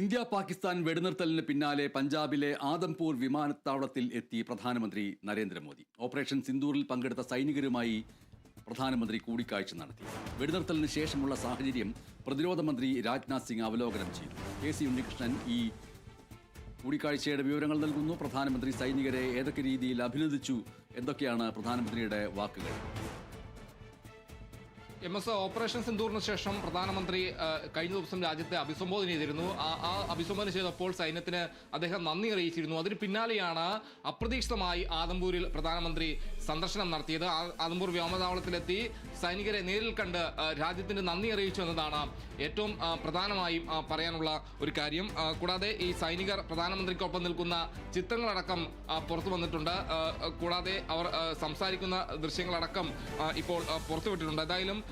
India Pakistan വെടിനിർത്തലിന് പിന്നാലെ പഞ്ചാബിലെ ആദംപൂർ വിമാനത്താവളത്തിൽ എത്തി പ്രധാനമന്ത്രി നരേന്ദ്രമോദി. ഓപ്പറേഷൻ സിന്ദൂറിൽ പങ്കെടുത്ത സൈനികരുമായി പ്രധാനമന്ത്രി കൂടിക്കാഴ്ച നടത്തി. വെടിനിർത്തലിന് ശേഷമുള്ള സാഹചര്യം പ്രതിരോധ മന്ത്രി രാജ്നാഥ് സിംഗ് അവലോകനം ചെയ്തു. കെ സി ഉണ്ണികൃഷ്ണൻ ഈ കൂടിക്കാഴ്ചയുടെ വിവരങ്ങൾ നൽകുന്നു. പ്രധാനമന്ത്രി സൈനികരെ ഏതൊക്കെ രീതിയിൽ അഭിനന്ദിച്ചു? എന്തൊക്കെയാണ് പ്രധാനമന്ത്രിയുടെ വാക്കുകൾ? എം എസ് ഓപ്പറേഷൻ സിന്ദൂറിന് ശേഷം പ്രധാനമന്ത്രി കഴിഞ്ഞ ദിവസം രാജ്യത്തെ അഭിസംബോധന ചെയ്തിരുന്നു. ആ അഭിസംബോധന ചെയ്തപ്പോൾ സൈന്യത്തിന് അദ്ദേഹം നന്ദി അറിയിച്ചിരുന്നു. അതിന് പിന്നാലെയാണ് അപ്രതീക്ഷിതമായി ആദംപൂരിൽ പ്രധാനമന്ത്രി സന്ദർശനം നടത്തിയത്. ആദംപൂർ വ്യോമതാവളത്തിലെത്തി സൈനികരെ നേരിൽ കണ്ട് രാജ്യത്തിന് നന്ദി അറിയിച്ചു എന്നതാണ് ഏറ്റവും പ്രധാനമായി പറയാനുള്ള ഒരു കാര്യം. കൂടാതെ ഈ സൈനികർ പ്രധാനമന്ത്രിക്കൊപ്പം നിൽക്കുന്ന ചിത്രങ്ങളടക്കം പുറത്തു വന്നിട്ടുണ്ട്. കൂടാതെ അവർ സംസാരിക്കുന്ന ദൃശ്യങ്ങളടക്കം ഇപ്പോൾ പുറത്തുവിട്ടിട്ടുണ്ട്. എന്തായാലും ആ,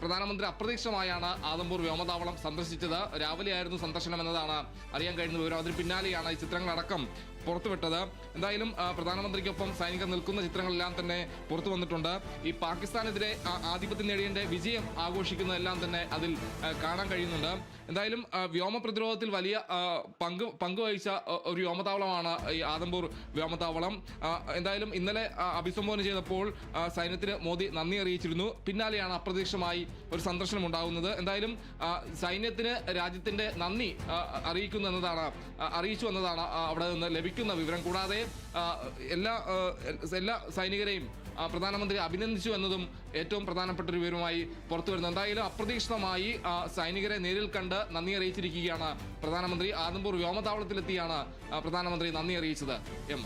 പ്രധാനമന്ത്രി അപ്രതീക്ഷിതമായാണ് ആദംപൂർ വ്യോമതാവളം സന്ദർശിച്ചത്. രാവിലെയായിരുന്നു സന്ദർശനം എന്നതാണ് അറിയാൻ കഴിയുന്ന വിവരം. അതിന് പിന്നാലെയാണ് ഈ ചിത്രങ്ങളടക്കം പുറത്തുവിട്ടത്. എന്തായാലും പ്രധാനമന്ത്രിക്കൊപ്പം സൈനികർ നിൽക്കുന്ന ചിത്രങ്ങളെല്ലാം തന്നെ പുറത്തു വന്നിട്ടുണ്ട് ഈ പാകിസ്ഥാനെതിരെ ആധിപത്യം നേടിയതിന്റെ വിജയം ആഘോഷിക്കുന്നതെല്ലാം തന്നെ അതിൽ കാണാൻ കഴിയുന്നുണ്ട്. എന്തായാലും വ്യോമ പ്രതിരോധത്തിൽ വലിയ പങ്ക് പങ്കുവഹിച്ച ഒരു വ്യോമതാവളമാണ് ഈ ആദംപൂർ വ്യോമതാവളം. എന്തായാലും ഇന്നലെ അഭിസംബോധന ചെയ്തപ്പോൾ സൈന്യത്തിന് മോദി നന്ദി അറിയിച്ചിരുന്നു. പിന്നാലെയാണ് അപ്രതീക്ഷിതമായി ഒരു സന്ദർശനം ഉണ്ടാകുന്നത്. എന്തായാലും സൈന്യത്തിന് രാജ്യത്തിന്റെ നന്ദി അറിയിക്കുന്നു എന്നതാണ് അറിയിച്ചു എന്നതാണ് അവിടെ നിന്ന് ലഭിക്കുന്ന വിവരം. കൂടാതെ എല്ലാ എല്ലാ സൈനികരെയും പ്രധാനമന്ത്രി അഭിനന്ദിച്ചു എന്നതും ഏറ്റവും പ്രധാനപ്പെട്ട ഒരു വിവരമായി പുറത്തു വരുന്നത് എന്തായാലും അപ്രതീക്ഷിതമായി സൈനികരെ നേരിൽ കണ്ട് നന്ദി അറിയിച്ചിരിക്കുകയാണ് പ്രധാനമന്ത്രി. ആദംപൂർ വ്യോമതാവളത്തിലെത്തിയാണ് പ്രധാനമന്ത്രി നന്ദി അറിയിച്ചത്. എം.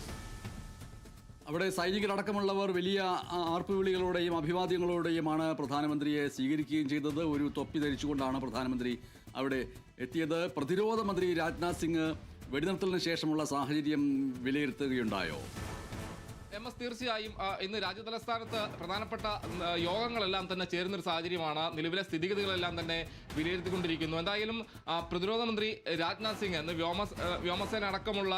അവിടെ സൈനികരടക്കമുള്ളവർ വലിയ ആർപ്പുവിളികളോടെയും അഭിവാദ്യങ്ങളോടെയുമാണ് പ്രധാനമന്ത്രിയെ സ്വീകരിക്കുകയും ചെയ്തത്. ഒരു തൊപ്പി ധരിച്ചുകൊണ്ടാണ് പ്രധാനമന്ത്രി അവിടെ എത്തിയത്. പ്രതിരോധ മന്ത്രി രാജ്നാഥ് സിംഗ് വെടിനിർത്തലിന് ശേഷമുള്ള സാഹചര്യം വിലയിരുത്തുകയുണ്ടായോ? എം എസ് തീർച്ചയായും ഇന്ന് ഇന്ന് രാജ്യതലസ്ഥാനത്ത് പ്രധാനപ്പെട്ട യോഗങ്ങളെല്ലാം തന്നെ ചേരുന്ന ഒരു സാഹചര്യമാണ്. നിലവിലെ സ്ഥിതിഗതികളെല്ലാം തന്നെ വിലയിരുത്തിക്കൊണ്ടിരിക്കുന്നു. എന്തായാലും പ്രതിരോധ മന്ത്രി രാജ്നാഥ് സിംഗ് ഇന്ന് വ്യോമ വ്യോമസേന അടക്കമുള്ള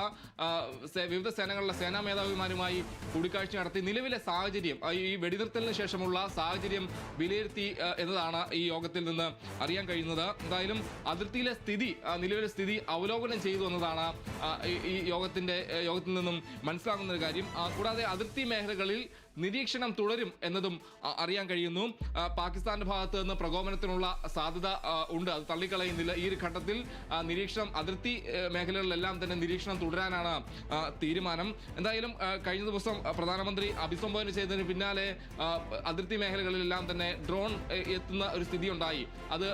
വിവിധ സേനകളിലെ സേനാ മേധാവിമാരുമായി കൂടിക്കാഴ്ച നടത്തി. നിലവിലെ സാഹചര്യം ഈ വെടിനിർത്തലിന് ശേഷമുള്ള സാഹചര്യം വിലയിരുത്തി എന്നതാണ് ഈ യോഗത്തിൽ നിന്ന് അറിയാൻ കഴിയുന്നത്. എന്തായാലും അതിർത്തിയിലെ സ്ഥിതി നിലവിലെ സ്ഥിതി അവലോകനം ചെയ്തു എന്നതാണ് ഈ യോഗത്തിന്റെ യോഗത്തിൽ നിന്നും മനസ്സിലാകുന്ന ഒരു കാര്യം കൂടാതെ അതിർത്തി മേഖലകളിൽ നിരീക്ഷണം തുടരും എന്നതും അറിയാൻ കഴിയുന്നു. പാകിസ്ഥാന്റെ ഭാഗത്ത് നിന്ന് പ്രകോപനത്തിനുള്ള സാധ്യത ഉണ്ട്. അത് തള്ളിക്കളയുന്നില്ല. ഈ ഒരു ഘട്ടത്തിൽ നിരീക്ഷണം അതിർത്തി മേഖലകളിലെല്ലാം തന്നെ നിരീക്ഷണം തുടരാനാണ് തീരുമാനം. എന്തായാലും കഴിഞ്ഞ ദിവസം പ്രധാനമന്ത്രി അഭിസംബോധന ചെയ്തതിന് പിന്നാലെ അതിർത്തി മേഖലകളിലെല്ലാം തന്നെ ഡ്രോൺ എത്തുന്ന ഒരു സ്ഥിതി ഉണ്ടായി അത്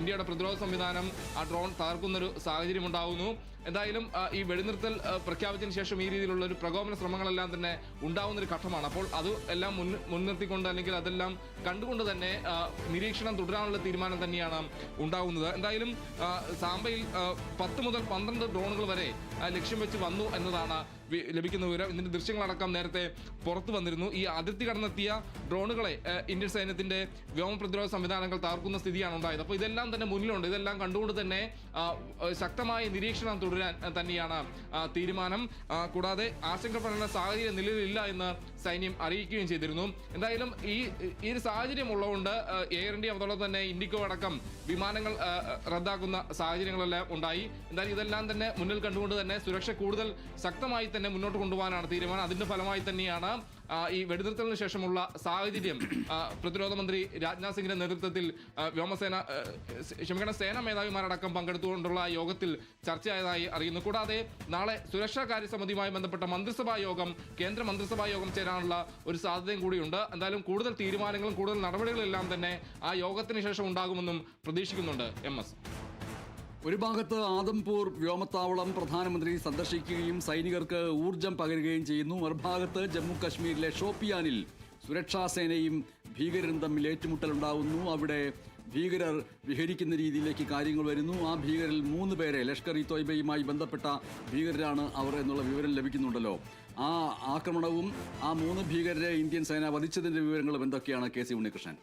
ഇന്ത്യയുടെ പ്രതിരോധ സംവിധാനം ആ ഡ്രോൺ തകർക്കുന്നൊരു സാഹചര്യം ഉണ്ടാകുന്നു എന്തായാലും ഈ വെടിനിർത്തൽ പ്രഖ്യാപിച്ചതിന് ശേഷം ഈ രീതിയിലുള്ള ഒരു പ്രകോപന ശ്രമങ്ങളെല്ലാം തന്നെ ഉണ്ടാവുന്ന ഒരു ഘട്ടമാണ്. അപ്പോൾ അത് എല്ലാം മുൻ മുൻനിർത്തിക്കൊണ്ട് അല്ലെങ്കിൽ അതെല്ലാം കണ്ടുകൊണ്ട് തന്നെ നിരീക്ഷണം തുടരാനുള്ള തീരുമാനം തന്നെയാണ് ഉണ്ടാകുന്നത് എന്തായാലും സാമ്പയിൽ പത്ത് മുതൽ പന്ത്രണ്ട് ഡ്രോണുകൾ വരെ ലക്ഷ്യം വെച്ച് വന്നു എന്നതാണ് ലഭിക്കുന്ന വിവരം. ഇതിന്റെ ദൃശ്യങ്ങളടക്കം നേരത്തെ പുറത്തു വന്നിരുന്നു. ഈ അതിർത്തി കടന്നെത്തിയ ഡ്രോണുകളെ ഇന്ത്യൻ സൈന്യത്തിന്റെ വ്യോമ പ്രതിരോധ സംവിധാനങ്ങൾ തകർക്കുന്ന സ്ഥിതിയാണ് ഉണ്ടായത്. അപ്പോൾ ഇതെല്ലാം തന്നെ മുന്നിലുണ്ട്. ഇതെല്ലാം കണ്ടുകൊണ്ട് തന്നെ ശക്തമായ നിരീക്ഷണം തുടരാൻ തന്നെയാണ് തീരുമാനം. കൂടാതെ ആശങ്കപ്പെടേണ്ട സാഹചര്യം നിലവിലില്ല എന്ന് സൈന്യം അറിയിക്കുകയും ചെയ്തിരുന്നു. എന്തായാലും ഈ ഈ ഒരു സാഹചര്യം ഉള്ളതുകൊണ്ട് എയർ ഇന്ത്യ അതോടൊപ്പം തന്നെ ഇൻഡിക്കോ അടക്കം വിമാനങ്ങൾ റദ്ദാക്കുന്ന സാഹചര്യങ്ങളെല്ലാം ഉണ്ടായി. എന്തായാലും ഇതെല്ലാം തന്നെ മുന്നിൽ കണ്ടുകൊണ്ട് തന്നെ സുരക്ഷ കൂടുതൽ ശക്തമായി തന്നെ മുന്നോട്ട് കൊണ്ടുപോകാനാണ് തീരുമാനം. അതിന്റെ ഫലമായി തന്നെയാണ് ഈ വെടിനിർത്തലിന് ശേഷമുള്ള സാഹചര്യം പ്രതിരോധ മന്ത്രി രാജ്നാഥ് സിംഗിന്റെ നേതൃത്വത്തിൽ വ്യോമസേന ക്ഷമിക്കണം സേനാ മേധാവിമാരടക്കം പങ്കെടുത്തുകൊണ്ടുള്ള യോഗത്തിൽ ചർച്ചയായതായി അറിയുന്നു. കൂടാതെ നാളെ സുരക്ഷാ കാര്യ സമിതിയുമായി ബന്ധപ്പെട്ട മന്ത്രിസഭാ യോഗം കേന്ദ്ര മന്ത്രിസഭാ യോഗം ചേരാനുള്ള ഒരു സാധ്യതയും കൂടിയുണ്ട്. എന്തായാലും കൂടുതൽ തീരുമാനങ്ങളും കൂടുതൽ നടപടികളും എല്ലാം തന്നെ ആ യോഗത്തിന് ശേഷം ഉണ്ടാകുമെന്നും പ്രതീക്ഷിക്കുന്നുണ്ട് എം എസ്. ഒരു ഭാഗത്ത് ആദംപൂർ വ്യോമത്താവളം പ്രധാനമന്ത്രി സന്ദർശിക്കുകയും സൈനികർക്ക് ഊർജം പകരുകയും ചെയ്യുന്നു. മറുഭാഗത്ത് ജമ്മു കശ്മീരിലെ ഷോപ്പിയാനിൽ സുരക്ഷാസേനയും ഭീകരരും തമ്മിൽ ഏറ്റുമുട്ടലുണ്ടാവുന്നു. അവിടെ ഭീകരർ വിഹരിക്കുന്ന രീതിയിലേക്ക് കാര്യങ്ങൾ വരുന്നു. ആ ഭീകരിൽ മൂന്ന് പേരെ ലഷ്കർ ഇ തോയ്ബയുമായി ബന്ധപ്പെട്ട ഭീകരരാണ് അവർ എന്നുള്ള വിവരം ലഭിക്കുന്നുണ്ടല്ലോ. ആ ആക്രമണവും ആ മൂന്ന് ഭീകരരെ ഇന്ത്യൻ സേന വധിച്ചതിന്റെ വിവരങ്ങളും എന്തൊക്കെയാണ് കെ സി ഉണ്ണികൃഷ്ണൻ?